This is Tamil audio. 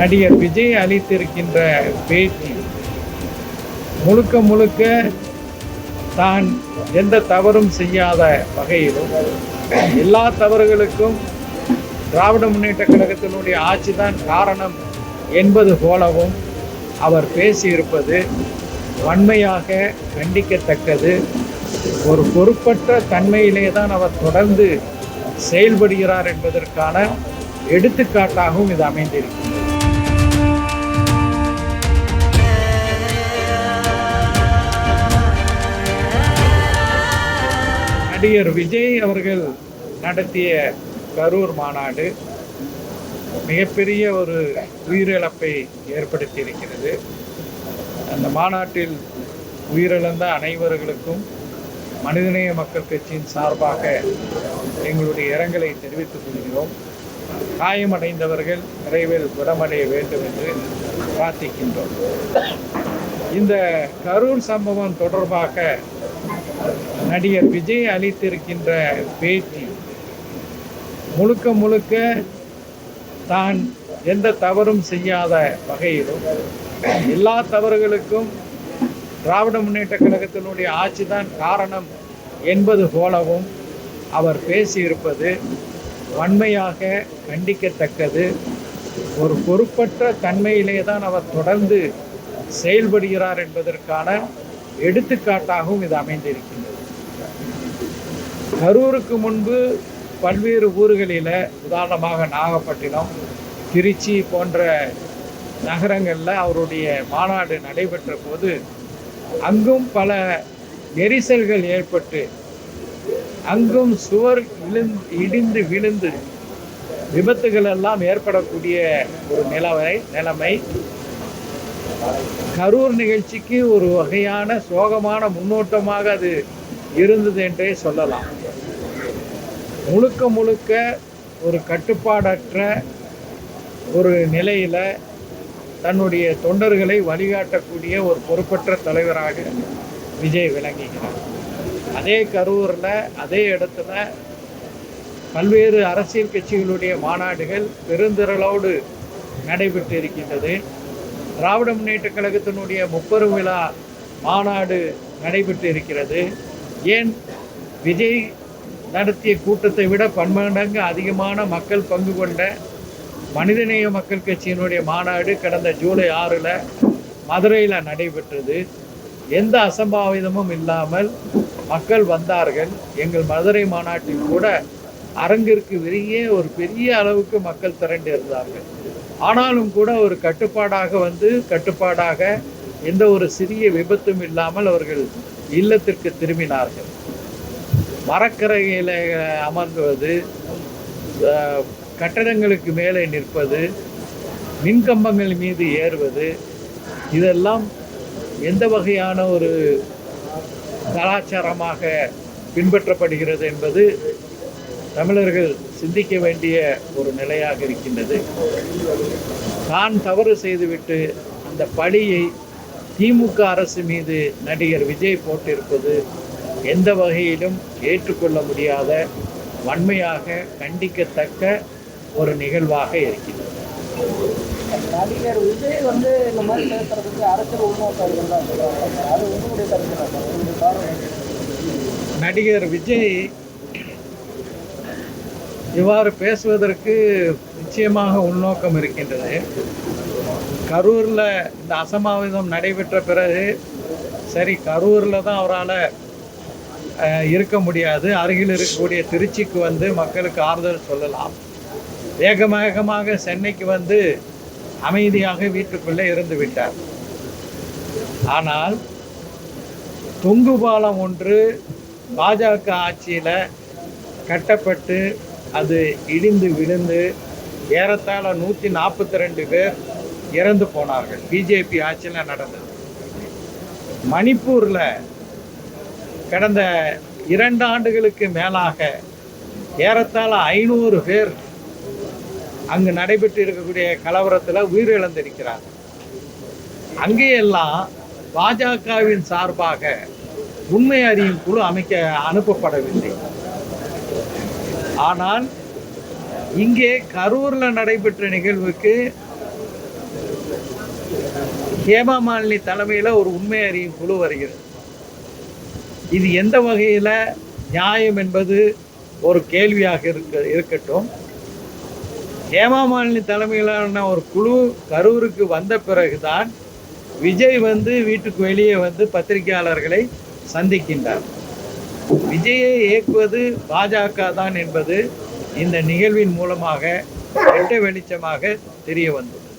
நடிகர் விஜய் அளித்திருக்கின்ற பேட்டி முழுக்க முழுக்க தான் எந்த தவறும் செய்யாத வகையிலும் எல்லா தவறுகளுக்கும் திராவிட முன்னேற்ற கழகத்தினுடைய ஆட்சிதான் காரணம் என்பது போலவும் அவர் பேசியிருப்பது வன்மையாக கண்டிக்கத்தக்கது. ஒரு பொறுப்பற்ற தன்மையிலே தான் அவர் தொடர்ந்து செயல்படுகிறார் என்பதற்கான எடுத்துக்காட்டாகவும் இது அமைந்திருக்கிறது. நடிகர் விஜய் அவர்கள் நடத்திய கரூர் மாநாடு மிகப்பெரிய ஒரு உயிரிழப்பை ஏற்படுத்தி இருக்கிறது அந்த மாநாட்டில் உயிரிழந்த அனைவர்களுக்கும் மனிதநேய மக்கள் கட்சியின் சார்பாக எங்களுடைய இரங்கலை தெரிவித்துக் கொள்கிறோம். காயமடைந்தவர்கள் விரைவில் குணமடைய வேண்டும் என்று பிரார்த்திக்கின்றோம். இந்த கரூர் சம்பவம் தொடர்பாக நடிகர் விஜய் அளித்திருக்கின்ற பேட்டி முழுக்க முழுக்க தான் எந்த தவறும் செய்யாத வகையிலும் எல்லா தவறுகளுக்கும் திராவிட முன்னேற்ற கழகத்தினுடைய ஆட்சி தான் காரணம் என்பது போலவும் அவர் பேசியிருப்பது வன்மையாக கண்டிக்கத்தக்கது. ஒரு பொறுப்பற்ற தன்மையிலே தான் அவர் தொடர்ந்து செயல்படுகிறார் என்பதற்கான எடுத்துக்காட்டாகவும் இது அமைந்திருக்கின்றது. கரூருக்கு முன்பு பல்வேறு ஊர்களில் உதாரணமாக நாகப்பட்டினம் திருச்சி போன்ற நகரங்களில் அவருடைய மாநாடு நடைபெற்ற போது அங்கும் பல நெரிசல்கள் ஏற்பட்டு அங்கும் சுவர் விழுந்து இடிந்து விழுந்து விபத்துகள் எல்லாம் ஏற்படக்கூடிய ஒரு நிலவரை நிலைமை கரூர் நிகழ்ச்சிக்கு ஒரு வகையான சோகமான முன்னோட்டமாக அது இருந்தது என்றே சொல்லலாம். முழுக்க முழுக்க ஒரு கட்டுப்பாடற்ற ஒரு நிலையில் தன்னுடைய தொண்டர்களை வழிகாட்டக்கூடிய ஒரு பொறுப்பற்ற தலைவராக விஜய் விளங்குகிறார். அதே கரூரில் அதே இடத்துல பல்வேறு அரசியல் கட்சிகளுடைய மாநாடுகள் பெருந்திரளோடு நடைபெற்று இருக்கின்றது திராவிட முன்னேற்ற கழகத்தினுடைய முப்பெரும் விழா மாநாடு நடைபெற்று இருக்கிறது. ஏன்? விஜய் நடத்திய கூட்டத்தை விட பன்மடங்கு அதிகமான மக்கள் பங்கு கொண்ட மனிதநேய மக்கள் கட்சியினுடைய மாநாடு கடந்த ஜூலை ஆறில் மதுரையில் நடைபெற்றது. எந்த அசம்பாவிதமும் இல்லாமல் மக்கள் வந்தார்கள். எங்கள் மதுரை மாநாட்டில் கூட அரங்கிற்கு வெளியே ஒரு பெரிய அளவுக்கு மக்கள் திரண்டு இருந்தார்கள் ஆனாலும் கூட ஒரு கட்டுப்பாடாக வந்து கட்டுப்பாடாக எந்த ஒரு சிறிய விபத்தும் இல்லாமல் அவர்கள் இல்லத்திற்கு திரும்பினார்கள். மரக்கரையில் அமர்ந்துவது கட்டடங்களுக்கு மேலே நிற்பது மின்கம்பங்கள் மீது ஏறுவது இதெல்லாம் எந்த வகையான ஒரு கலாச்சாரமாக பின்பற்றப்படுகிறது என்பது தமிழர்கள் சிந்திக்க வேண்டிய ஒரு நிலையாக இருக்கின்றது. தான் தவறு செய்துவிட்டு அந்த பழியை திமுக அரசு மீது நடிகர் விஜய் போட்டிருப்பது எந்த வகையிலும் ஏற்றுக்கொள்ள முடியாத வன்மையாக கண்டிக்கத்தக்க ஒரு நிகழ்வாக இருக்கிறது. நடிகர் விஜய் வந்து இந்த மாதிரி பேசுறதுக்கு அரசியல் அது உங்களுடைய என்ன? நடிகர் விஜய் இவ்வாறு பேசுவதற்கு நிச்சயமாக உள்நோக்கம் இருக்கின்றது. கரூரில் இந்த அசம்பாவிதம் நடைபெற்ற பிறகு சரி கரூரில் தான் அவரால் இருக்க முடியாது. அருகில் இருக்கக்கூடிய திருச்சிக்கு வந்து மக்களுக்கு ஆறுதல் சொல்லலாம். வேகமாக சென்னைக்கு வந்து அமைதியாக வீட்டுக்குள்ளே இருந்து விட்டார். ஆனால் தொங்கு பாலம் ஒன்று பாஜக ஆட்சியில் கட்டப்பட்டு அது இடிந்து விழுந்து ஏறத்தாழ நூற்றி நாற்பத்தி ரெண்டு பேர் இறந்து போனார்கள். பிஜேபி ஆட்சியில் நடந்தது. மணிப்பூரில் கடந்த இரண்டு ஆண்டுகளுக்கு மேலாக ஏறத்தாழ ஐநூறு பேர் அங்கு நடைபெற்று இருக்கக்கூடிய கலவரத்தில் உயிரிழந்திருக்கிறார். அங்கேயெல்லாம் பாஜகவின் சார்பாக உண்மை அறியும் குழு அமைக்க அனுப்பப்படவில்லை. ஆனால் இங்கே கரூரில் நடைபெற்ற நிகழ்வுக்கு ஹேமா மாலினி தலைமையில் ஒரு உண்மை அறியும் குழு வருகிறது. இது எந்த வகையில் நியாயம் என்பது ஒரு கேள்வியாக இருக்க இருக்கட்டும். ஹேமா மாலினி தலைமையிலான ஒரு குழு கரூருக்கு வந்த பிறகுதான் விஜய் வந்து வீட்டுக்கு வெளியே வந்து பத்திரிகையாளர்களை சந்திக்கின்றார். விஜயை இயக்குவது பாஜக தான் என்பது இந்த நிகழ்வின் மூலமாக வெட்ட வெளிச்சமாக தெரிய வந்தது.